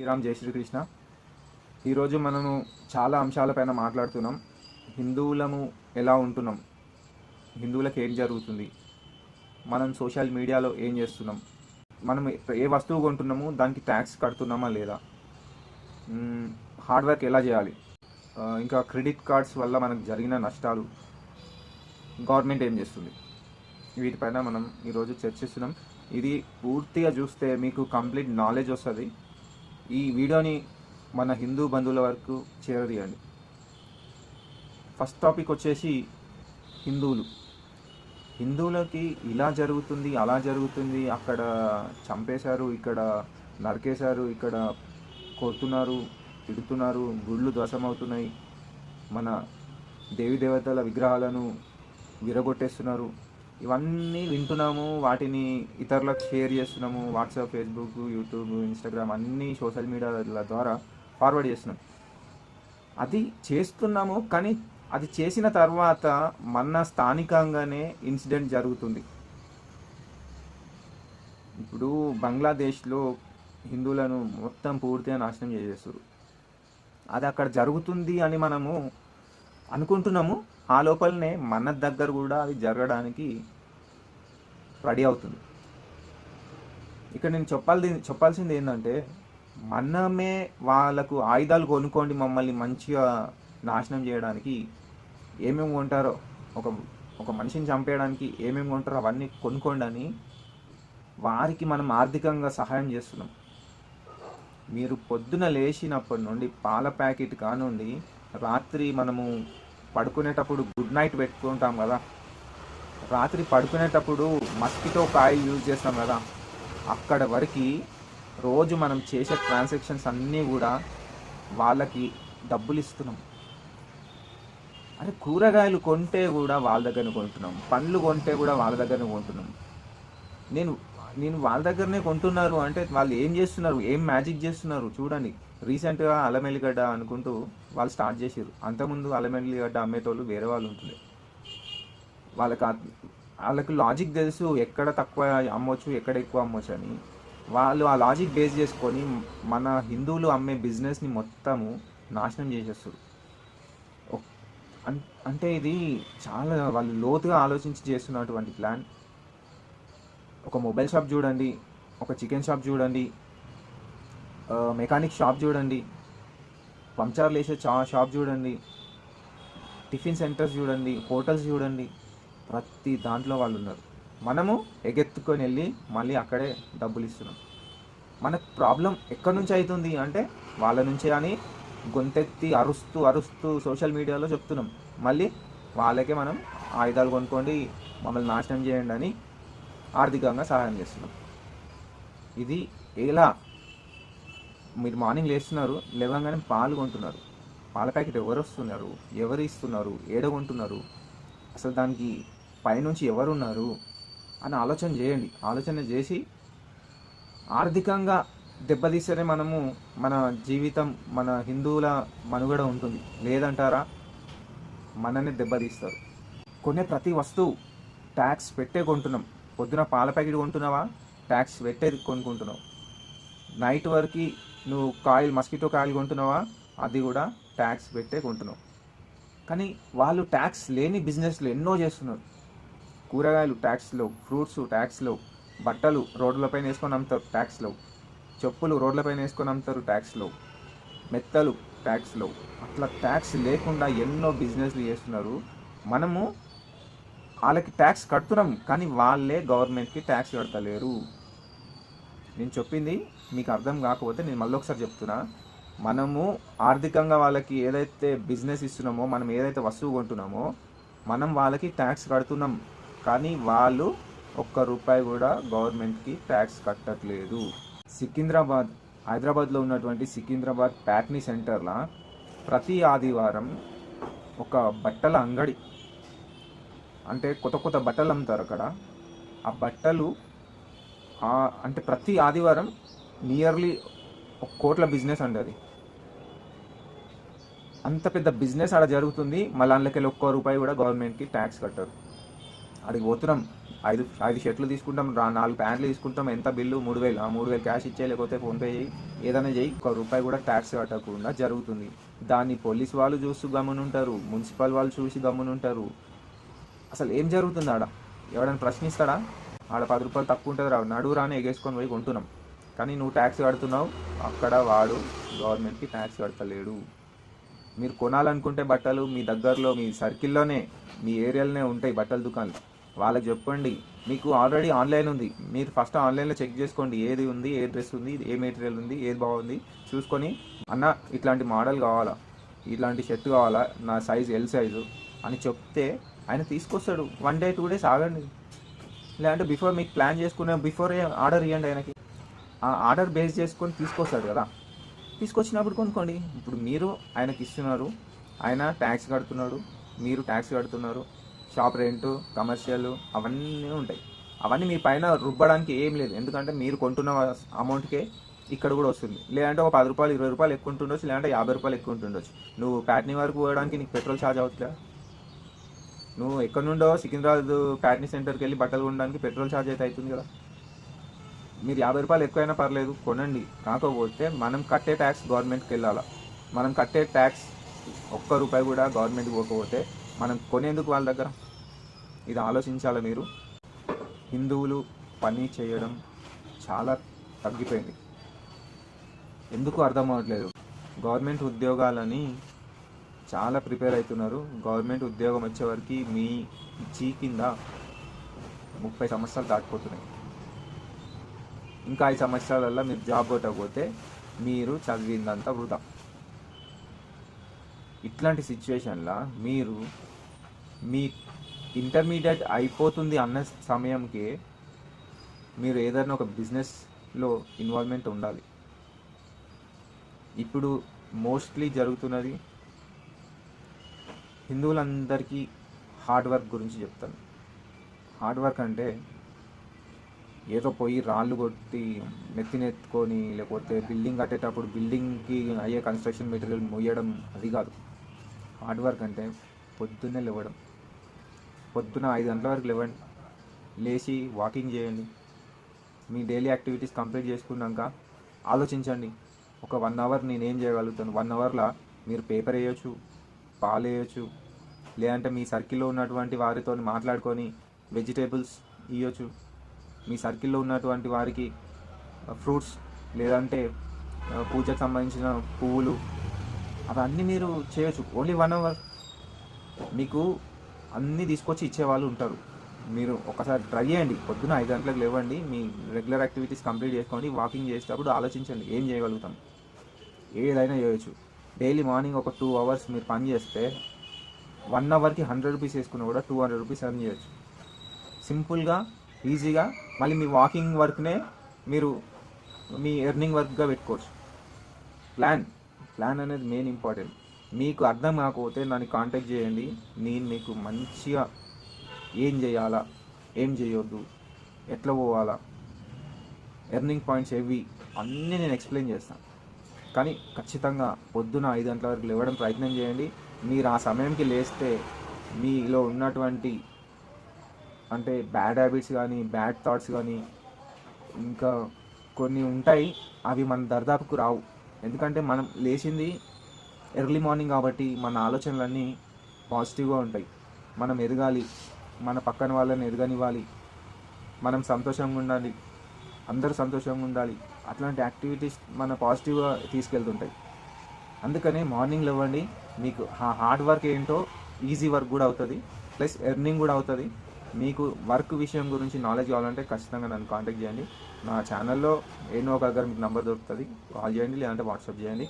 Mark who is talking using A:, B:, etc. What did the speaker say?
A: శ్రీరామ్ జై శ్రీకృష్ణ. ఈరోజు మనము చాలా అంశాలపైన మాట్లాడుతున్నాం. హిందువులము ఎలా ఉంటున్నాం? హిందువులకు ఏం జరుగుతుంది? మనం సోషల్ మీడియాలో ఏం చేస్తున్నాం? మనం ఏ వస్తువు కొంటున్నాము? దానికి ట్యాక్స్ కడుతున్నామా లేదా? హార్డ్వర్క్ హార్డ్ వర్క్ ఎలా చేయాలి? ఇంకా క్రెడిట్ కార్డ్స్ వల్ల మనకు జరిగిన నష్టాలు గవర్నమెంట్ ఏం చేస్తుంది? వీటిపైన మనం ఈరోజు చర్చిస్తున్నాం. ఇది పూర్తిగా చూస్తే మీకు కంప్లీట్ నాలెడ్జ్ వస్తుంది. ఈ వీడియోని మన హిందూ బంధువుల వరకు చేరదీయండి. ఫస్ట్ టాపిక్ వచ్చేసి హిందువులు. హిందువులకి ఇలా జరుగుతుంది అలా జరుగుతుంది అక్కడ చంపేశారు ఇక్కడ నరికేశారు ఇక్కడ కొడుతున్నారు తిడుతున్నారు గుళ్ళు ధ్వసమవుతున్నాయి. మన దేవి దేవతల విగ్రహాలను విరగొట్టేస్తున్నారు. ఇవన్నీ వింటున్నాము వాటిని ఇతరులకు షేర్ చేస్తున్నాము వాట్సాప్ ఫేస్బుక్ యూట్యూబ్ ఇన్స్టాగ్రామ్ అన్ని సోషల్ మీడియాల ద్వారా ఫార్వర్డ్ చేస్తున్నాం. అది చేస్తున్నాము కానీ అది చేసిన తర్వాత మన స్థానికంగానే ఇన్సిడెంట్ జరుగుతుంది. ఇప్పుడు బంగ్లాదేశ్లో హిందువులను మొత్తం పూర్తిగా నాశనం చేసేస్తారు అది అక్కడ జరుగుతుంది అని మనము అనుకుంటున్నాము ఆ లోపలనే మన దగ్గర కూడా అది జరగడానికి రెడీ అవుతుంది. ఇక్కడ నేను చెప్పాలి చెప్పాల్సింది ఏంటంటే మనమే వాళ్ళకు ఆయుధాలు కొనుక్కోండి మమ్మల్ని మంచిగా నాశనం చేయడానికి ఏమేమి కొంటారో ఒక ఒక మనిషిని చంపేయడానికి ఏమేమి కొంటారో అవన్నీ కొనుక్కోండి అని వారికి మనం ఆర్థికంగా సహాయం చేస్తున్నాం. మీరు పొద్దున లేచినప్పటి నుండి పాల ప్యాకెట్ కానుండి రాత్రి మనము పడుకునేటప్పుడు గుడ్ నైట్ పెట్టుకుంటాం కదా. రాత్రి పడుకునేటప్పుడు మస్కిటో కాయిల్ యూజ్ చేస్తాం కదా. అక్కడ వరకు రోజు మనం చేసే ట్రాన్సాక్షన్స్ అన్నీ కూడా వాళ్ళకి డబ్బులు ఇస్తున్నాం. అరే కూరగాయలు కొంటే కూడా వాళ్ళ దగ్గర కొంటున్నాం. పండ్లు కొంటే కూడా వాళ్ళ దగ్గర కొంటున్నాం. నేను నేను వాళ్ళ దగ్గరనే కొంటున్నారు అంటే వాళ్ళు ఏం చేస్తున్నారు? ఏం మ్యాజిక్ చేస్తున్నారు? చూడండి. రీసెంట్గా అల్లం అనుకుంటూ వాళ్ళు స్టార్ట్ చేసారు అంతకుముందు అల్లం అమ్మేటోళ్ళు వేరే వాళ్ళు ఉంటుండే. వాళ్ళకి వాళ్ళకి లాజిక్ తెలుసు ఎక్కడ తక్కువ అమ్మొచ్చు ఎక్కడ ఎక్కువ అమ్మొచ్చు అని. వాళ్ళు ఆ లాజిక్ బేస్ చేసుకొని మన హిందువులు అమ్మే బిజినెస్ని మొత్తము నాశనం చేసేస్తారు అన్- అంటే ఇది చాలా వాళ్ళు లోతుగా ఆలోచించి చేస్తున్నటువంటి ప్లాన్ ఒక మొబైల్ షాప్ చూడండి ఒక చికెన్ షాప్ చూడండి మెకానిక్ షాప్ చూడండి పంచర్లు వేసే చా షాప్ చూడండి టిఫిన్ సెంటర్స్ చూడండి హోటల్స్ చూడండి ప్రతి దాంట్లో వాళ్ళు ఉన్నారు. మనము ఎగెత్తుకొని వెళ్ళి మళ్ళీ అక్కడే డబ్బులు ఇస్తున్నాం. మనకు ప్రాబ్లం ఎక్కడి నుంచి అవుతుంది అంటే వాళ్ళ నుంచే అని గొంతెత్తి అరుస్తూ అరుస్తూ సోషల్ మీడియాలో చెప్తున్నాం. మళ్ళీ వాళ్ళకే మనం ఆయుధాలు కొనుక్కోండి మమ్మల్ని నాశనం చేయండి అని ఆర్థికంగా సహాయం చేస్తున్నాం ఇది ఎలా? మీరు మార్నింగ్ లేస్తున్నారు లేవగానే పాలు కొంటున్నారు. పాల ప్యాకెట్ ఎవరు వస్తున్నారు? ఎవరు ఇస్తున్నారు? ఏడ కొంటున్నారు? అసలు దానికి పైనుంచి ఎవరున్నారు? అని ఆలోచన చేయండి. ఆలోచన చేసి ఆర్థికంగా దెబ్బతీస్తేనే మనము మన జీవితం మన హిందువుల మనుగడ ఉంటుంది. లేదంటారా? మననే దెబ్బతీస్తారు. కొనే ప్రతి వస్తువు ట్యాక్స్ పెట్టే కొంటున్నాం. పొద్దున పాల ప్యాకెట్ కొంటున్నావా? ట్యాక్స్ పెట్టేది కొనుక్కుంటున్నావు. నైట్ వరకు నువ్వు కాయిల్ మస్కిటో కాయిల్ కొంటున్నావా? అది కూడా ట్యాక్స్ పెట్టే కొంటున్నావు. కానీ వాళ్ళు ట్యాక్స్ లేని బిజినెస్లు ఎన్నో చేస్తున్నారు. కూరగాయలు ట్యాక్స్లో ఫ్రూట్స్ ట్యాక్స్లో బట్టలు రోడ్లపైన వేసుకొని అమ్ముతారు ట్యాక్స్లో చెప్పులు రోడ్లపైన వేసుకొని అమ్ముతారు ట్యాక్స్లో మెత్తలు ట్యాక్స్లో అట్లా ట్యాక్స్ లేకుండా ఎన్నో బిజినెస్లు చేస్తున్నారు. మనము వాళ్ళకి ట్యాక్స్ కడుతున్నాం కానీ వాళ్ళే గవర్నమెంట్కి ట్యాక్స్ కడతలేరు. నేను చెప్పింది మీకు అర్థం కాకపోతే నేను మళ్ళీ ఒకసారి చెప్తున్నా. మనము ఆర్థికంగా వాళ్ళకి ఏదైతే బిజినెస్ ఇస్తున్నామో మనం ఏదైతే వస్తువు కొంటున్నామో మనం వాళ్ళకి ట్యాక్స్ కడుతున్నాం. కానీ వాళ్ళు ఒక్క రూపాయి కూడా గవర్నమెంట్కి ట్యాక్స్ కట్టట్లేదు. సికింద్రాబాద్ హైదరాబాద్లో ఉన్నటువంటి సికింద్రాబాద్ ప్యాట్నీ సెంటర్లో ప్రతి ఆదివారం ఒక బట్టల అంగడి అంటే కొత్త కొత్త బట్టలు అమ్ముతారు అక్కడ. ఆ బట్టలు అంటే ప్రతి ఆదివారం నియర్లీ ఒక కోట్ల బిజినెస్ అండి అది. అంత పెద్ద బిజినెస్ ఆడ జరుగుతుంది. మళ్ళీ అందులోకి ఒక్క రూపాయి కూడా గవర్నమెంట్కి ట్యాక్స్ కట్టరు. అడిగి పోతున్నాం. ఐదు ఐదు షర్ట్లు తీసుకుంటాం నాలుగు ప్యాంట్లు తీసుకుంటాం. ఎంత బిల్లు? మూడు వేలు. ఆ మూడు వేలు క్యాష్ ఇచ్చే లేకపోతే ఫోన్పే చేయి. ఏదైనా చేయి. ఒక రూపాయి కూడా ట్యాక్స్ కట్టకుండా జరుగుతుంది. దాన్ని పోలీస్ వాళ్ళు చూస్తూ గమనుంటారు మున్సిపల్ వాళ్ళు చూసి గమనుంటారు అసలు ఏం జరుగుతుంది ఆడ? ఎవడైనా ప్రశ్నిస్తాడా? ఆడ పది రూపాయలు తక్కువ ఉంటుంది రా నడువు రాని ఎగేసుకొని పోయి కొంటున్నాం. కానీ నువ్వు ట్యాక్స్ కడుతున్నావు అక్కడ వాడు గవర్నమెంట్కి ట్యాక్స్ కడతలేడు. మీరు కొనాలనుకుంటే బట్టలు మీ దగ్గరలో మీ సర్కిల్లోనే మీ ఏరియాలోనే ఉంటాయి బట్టల దుకాణాలు. వాళ్ళకి చెప్పండి. మీకు ఆల్రెడీ ఆన్లైన్ ఉంది. మీరు ఫస్ట్ ఆన్లైన్లో చెక్ చేసుకోండి. ఏది ఉంది ఏ డ్రెస్ ఉంది ఏ మెటీరియల్ ఉంది ఏది బాగుంది చూసుకొని అన్న ఇట్లాంటి మోడల్ కావాలా? ఇట్లాంటి షర్ట్ కావాలా? నా సైజ్ ఎల్ సైజు అని చెప్తే ఆయన తీసుకొస్తాడు. వన్ డే టూ డేస్ ఆగండి. లేదంటే బిఫోర్ మీకు ప్లాన్ చేసుకునే బిఫోర్ ఆర్డర్ ఇవ్వండి ఆయనకి. ఆ ఆర్డర్ బేస్ చేసుకొని తీసుకొస్తాడు కదా. తీసుకొచ్చినప్పుడు కొనుక్కోండి. ఇప్పుడు మీరు ఆయనకి ఇస్తున్నారు. ఆయన ట్యాక్స్ కడుతున్నాడు. మీరు ట్యాక్స్ కడుతున్నారు. షాప్ రెంట్ కమర్షియల్ అవన్నీ ఉంటాయి. అవన్నీ మీ పైన రుబ్బడానికి ఏం లేదు. ఎందుకంటే మీరు కొంటున్న అమౌంట్కే ఇక్కడ కూడా వస్తుంది. లేదంటే ఒక పది రూపాయలు ఇరవై రూపాయలు ఎక్కువ ఉంటుండొచ్చు. లేదంటే యాభై రూపాయలు ఎక్కువ ఉంటుండొచ్చు. నువ్వు ప్యాట్నీ వరకు పోవడానికి నీకు పెట్రోల్ ఛార్జ్ అవుతుందా? నువ్వు ఎక్కడి నుండో సికింద్రాబాద్ ప్యాటనీ సెంటర్కి వెళ్ళి బట్టలు కొనడానికి పెట్రోల్ ఛార్జ్ అయితే అవుతుంది కదా. మీరు యాభై రూపాయలు ఎక్కువైనా పర్లేదు కొనండి. కాకపోతే మనం కట్టే ట్యాక్స్ గవర్నమెంట్కి వెళ్ళాలా? మనం కట్టే ట్యాక్స్ ఒక్క రూపాయి కూడా గవర్నమెంట్కి పోకపోతే మనం కొనేందుకు వాళ్ళ దగ్గర? ఇది ఆలోచించాలి మీరు? హిందువులు పని చేయడం చాలా తగ్గిపోయింది. ఎందుకు అర్థం అవ్వట్లేదు? గవర్నమెంట్ ఉద్యోగాలని చాలా ప్రిపేర్ అవుతున్నారు. గవర్నమెంట్ ఉద్యోగం వచ్చేవరకు మీ చీ కింద ముప్పై సంవత్సరాలు దాటిపోతున్నాయి. ఇంకా ఐదు సంవత్సరాలలో మీరు జాబ్ కొట్టకపోతే మీరు చదివిందంతా వృధా. ఇట్లాంటి సిచ్యువేషన్లో మీరు మీ ఇంటర్మీడియట్ అయిపోతుంది అన్న సమయంకి మీరు ఏదైనా ఒక బిజినెస్లో ఇన్వాల్వ్మెంట్ ఉండాలి. ఇప్పుడు మోస్ట్లీ జరుగుతున్నది హిందువులందరికీ హార్డ్ వర్క్ గురించి చెప్తాను. హార్డ్ వర్క్ అంటే ఏదో పోయి రాళ్ళు కొట్టి నెత్తినెత్తుకొని లేకపోతే బిల్డింగ్ కట్టేటప్పుడు బిల్డింగ్కి అయ్యే కన్స్ట్రక్షన్ మెటీరియల్ మొయ్యడం అది కాదు. హార్డ్ వర్క్ అంటే పొద్దున్నే లేవడం. పొద్దున ఐదు గంటల వరకు లేవండి. లేచి వాకింగ్ చేయండి. మీ డైలీ యాక్టివిటీస్ కంప్లీట్ చేసుకున్నాక ఆలోచించండి. ఒక వన్ అవర్ నేను ఏం చేయగలుగుతాను? వన్ అవర్లో మీరు పేపర్ వేయొచ్చు పాలేయచ్చు. లేదంటే మీ సర్కిల్లో ఉన్నటువంటి వారితో మాట్లాడుకొని వెజిటేబుల్స్ ఇవ్వచ్చు మీ సర్కిల్లో ఉన్నటువంటి వారికి ఫ్రూట్స్ లేదంటే పూజకు సంబంధించిన పువ్వులు అవన్నీ మీరు చేయొచ్చు. Only one hour. మీకు అన్నీ తీసుకొచ్చి ఇచ్చేవాళ్ళు ఉంటారు. మీరు ఒకసారి ట్రై చేయండి. పొద్దున ఐదు గంటలకు లేవండి. మీ రెగ్యులర్ యాక్టివిటీస్ కంప్లీట్ చేసుకోండి. వాకింగ్ చేసేటప్పుడు ఆలోచించండి. ఏం చేయగలుగుతాం? ఏదైనా చేయొచ్చు. డైలీ మార్నింగ్ ఒక టూ అవర్స్ మీరు పని చేస్తే వన్ అవర్కి హండ్రెడ్ రూపీస్ వేసుకున్నా కూడా టూ హండ్రెడ్ రూపీస్ ఎర్న్ చేయొచ్చు. సింపుల్గా ఈజీగా మళ్ళీ మీ వాకింగ్ వర్క్నే మీరు మీ ఎర్నింగ్ వర్క్గా పెట్టుకోవచ్చు. ప్లాన్ ప్లాన్ అనేది మెయిన్ ఇంపార్టెంట్. మీకు అర్థం కాకపోతే నన్ను కాంటాక్ట్ చేయండి. నేను మీకు మంచిగా ఏం చేయాలా ఏం చేయొద్దు ఎట్లా పోవాలా ఎర్నింగ్ పాయింట్స్ ఏవి అన్నీ నేను ఎక్స్ప్లెయిన్ చేస్తాను. కానీ ఖచ్చితంగా పొద్దున ఐదు గంటల వరకు లేవడం ప్రయత్నం చేయండి. మీరు ఆ సమయంకి లేస్తే మీలో ఉన్నటువంటి అంటే బ్యాడ్ హ్యాబిట్స్ కానీ బ్యాడ్ థాట్స్ కానీ ఇంకా కొన్ని ఉంటాయి. అవి మన దర్దాపుకు రావు. ఎందుకంటే మనం లేచింది ఎర్లీ మార్నింగ్ కాబట్టి మన ఆలోచనలన్నీ పాజిటివ్గా ఉంటాయి. మనం ఎదగాలి. మన పక్కన వాళ్ళని ఎదగనివ్వాలి. మనం సంతోషంగా ఉండాలి. అందరూ సంతోషంగా ఉండాలి. అట్లాంటి యాక్టివిటీస్ మన పాజిటివ్గా తీసుకెళ్తుంటాయి. అందుకనే మార్నింగ్ లేవండి మీకు హార్డ్ వర్క్ ఏంటో ఈజీ వర్క్ కూడా అవుతుంది ప్లస్ ఎర్నింగ్ కూడా అవుతుంది. మీకు వర్క్ విషయం గురించి నాలెడ్జ్ కావాలంటే ఖచ్చితంగా నన్ను కాంటాక్ట్ చేయండి. నా ఛానల్లో ఏనో ఒక దగ్గర మీకు నెంబర్ దొరుకుతుంది కాల్ చేయండి లేదంటే వాట్సాప్ చేయండి.